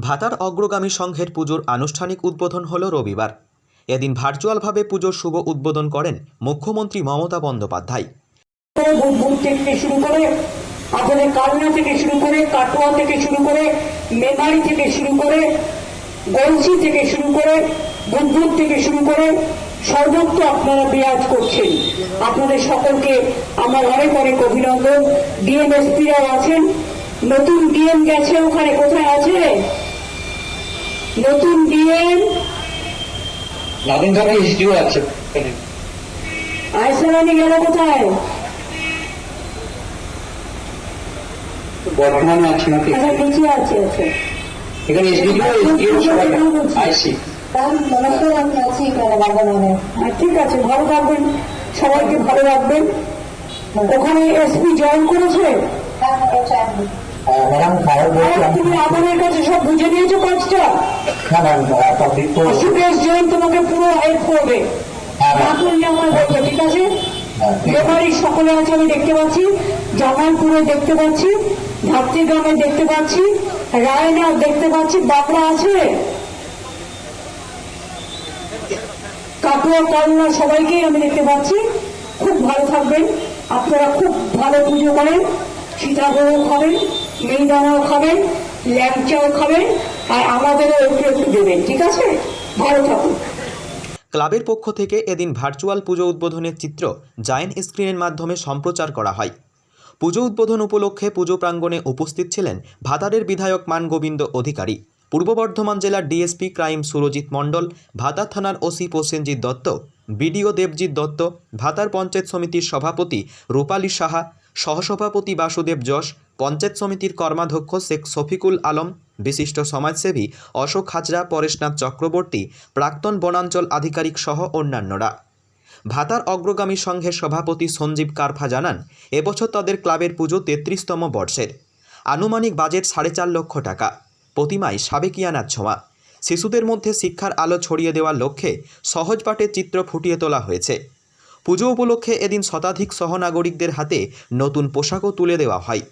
ভাতার অগ্রগামী সংঘের পুজোর আনুষ্ঠানিক উদ্বোধন হল রবিবার। এদিন ভার্চুয়ালভাবে পুজোর শুভ উদ্বোধন করেন মুখ্যমন্ত্রী মমতা বন্দ্যোপাধ্যায়। থেকে শুরু করে আপনাদের কালনা থেকে শুরু করে, কাটোয়া থেকে শুরু করে, মেমারি থেকে শুরু করে, গলসি থেকে শুরু করে থেকে শুরু করে সর্বত্র আপনারা বিরাজ করছেন। আপনাদের সকলকে আমার অনেক অনেক অভিনন্দন। ডিএমএসপিরাও আছেন। নতুন ডিএম গেছে ওখানে, কোথায় আছে? নতুন ডিএম নাদিনঘাটে এসডিও আছে। আয়সারানি গেল কোথায়? বর্তমানে আছে নাকি? আচ্ছা নিচে আছে আছে। এখানে আইসি। নমস্কার আমি আছি ঠিক আছে ভালো থাকবেন। সবাইকে ভালো রাখবেন। ওখানে এসপি জয়েন করেছে? খারাপ আরে, তুমি কাছে সব বুঝে নিয়েছো তোমাকে পুরো হেল্প করবে। আমার ঠিক আছে? আছে, আমি দেখতে পাচ্ছি জামালপুরে দেখতে পাচ্ছি, ধাত্রী গ্রামে দেখতে পাচ্ছি রায়না দেখতে পাচ্ছি, বাবরা আছে? কাকুয়া, কালনা সবাইকেই আমি দেখতে পাচ্ছি। খুব ভালো থাকবেন, আপনারা খুব ভালো পুজো করেন সীতাভোগও খাবেন মেয়েদানাও খাবেন, ল্যাংচাও খাবেন, আর আমাদেরও একটু একটু দেবেন, ঠিক আছে? ভালো থাকুন। ক্লাবের পক্ষ থেকে এদিন ভার্চুয়াল পুজো উদ্বোধনের চিত্র জায়েন্ট স্ক্রিনের মাধ্যমে সম্প্রচার করা হয়। পুজো উদ্বোধন উপলক্ষে পুজো প্রাঙ্গণে উপস্থিত ছিলেন ভাতারের বিধায়ক মান গোবিন্দ অধিকারী, পূর্ব বর্ধমান জেলার ডিএসপি ক্রাইম সুরজিৎ মণ্ডল ভাতার থানার ওসি প্রসেনজিৎ দত্ত, বিডিও দেবজিৎ দত্ত, ভাতার পঞ্চায়েত সমিতির সভাপতি রূপালী সাহা, সহসভাপতি বাসুদেব যশ পঞ্চায়েত সমিতির কর্মাধ্যক্ষ শেখ শফিকুল আলম, বিশিষ্ট সমাজসেবী অশোক হাজরা, পরেশনাথ চক্রবর্তী, প্রাক্তন বনাঞ্চল আধিকারিক সহ অন্যান্যরা। ভাতার অগ্রগামী সংঘের সভাপতি সঞ্জীব কারফা জানান, এবছর তাদের ক্লাবের পুজো তেত্রিশতম বর্ষের। আনুমানিক বাজেট সাড়ে চার লক্ষ টাকা। প্রতিমায় সাবেকিয়ানার ছোঁয়া। শিশুদের মধ্যে শিক্ষার আলো ছড়িয়ে দেওয়ার লক্ষ্যে সহজ পাঠের চিত্র ফুটিয়ে তোলা হয়েছে। পুজো উপলক্ষে এদিন শতাধিক সহনাগরিকদের হাতে নতুন পোশাকও তুলে দেওয়া হয়।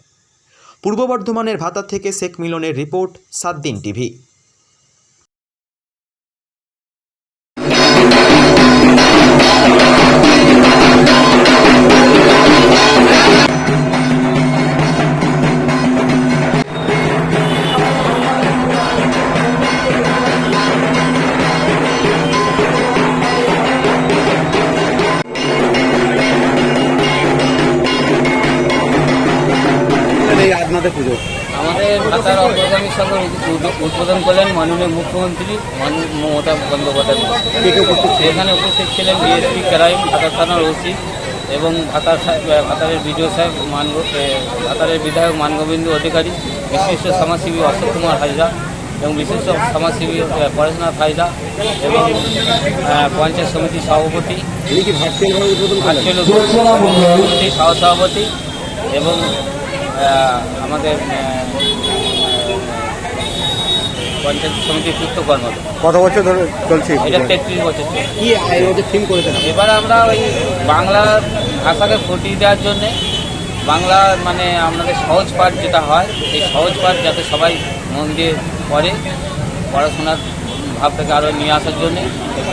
পূর্ব বর্ধমানের ভাতা থেকে শেখ মিলনের রিপোর্ট সাত দিন টিভি। এই আপনাদের পুজো। আমাদের ভাতার অগ্রগামী সংঘ উদ্বোধন করলেন মাননীয় মুখ্যমন্ত্রী মমতা বন্দ্যোপাধ্যায়? এখানে উপস্থিত ছিলেন বিএসপি ক্রাইম ভাতার থানার ওসি এবং ভাতার ভাতারের বিডিও সাহেব মান ভাতারের বিধায়ক মানগোবিন্দ অধিকারী বিশিষ্ট সমাজসেবী অশোক কুমার হাজরা এবং বিশিষ্ট সমাজসেবী পরেশনাথ হাজরা এবং পঞ্চায়েত সমিতির সভাপতি ভার্চুয়াল সহসভাপতি এবং আমাদের পঞ্চায়েত সমিতির যুক্ত কর্মকর্তা কত বছর ধরে চলছে এটা? তেত্রিশ বছর কি থিম করেছেন এবার আমরা ওই বাংলা ভাষাকে ফুটিয়ে দেওয়ার জন্যে বাংলা মানে আমাদের সহজ পাঠ যেটা হয় এই সহজ পাঠ যাতে সবাই মন দিয়ে পড়ে পড়াশোনার ভাবটাকে আরও নিয়ে আসার জন্যে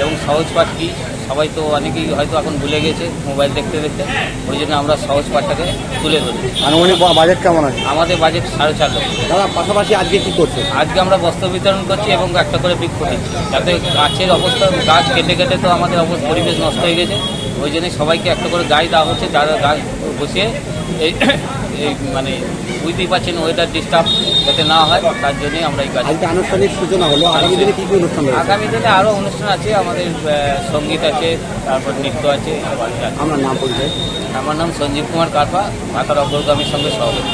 এবং সহজ পাঠ কী সবাই তো অনেকেই হয়তো এখন ভুলে গেছে মোবাইল দেখতে দেখতে। ওই জন্য আমরা সহজ পাঠটাকে তুলে ধরি। আনুমানিক বাজেট কেমন আছে? আমাদের বাজেট সাড়ে চার লক্ষ। দাদা পাশাপাশি আজকে কি করছে? আজকে আমরা বস্ত্র বিতরণ করছি এবং একটা করে বৃক্ষ দিচ্ছি। যাতে গাছের অবস্থা গাছ কেটে কেটে তো আমাদের অবস্থা পরিবেশ নষ্ট হয়ে গেছে। ওই জন্য সবাইকে একটা করে গাছ দেওয়া হচ্ছে যারা গাছ বসিয়ে এই এই মানে বুঝতেই পারছেন ওয়েদার ডিস্টার্ব যাতে না হয় তার জন্যই আমরা এই কাজ আনুষ্ঠানিক সূচনা হলো। আগামী দিনে কি কি অনুষ্ঠান আগামী দিনে আরও অনুষ্ঠান আছে আমাদের সংগীত আছে তারপর নৃত্য আছে আমার নাম পরিচয়? আমার নাম সঞ্জীব কুমার কারপা মাতার অগ্রগামীর সঙ্গে সভাপতি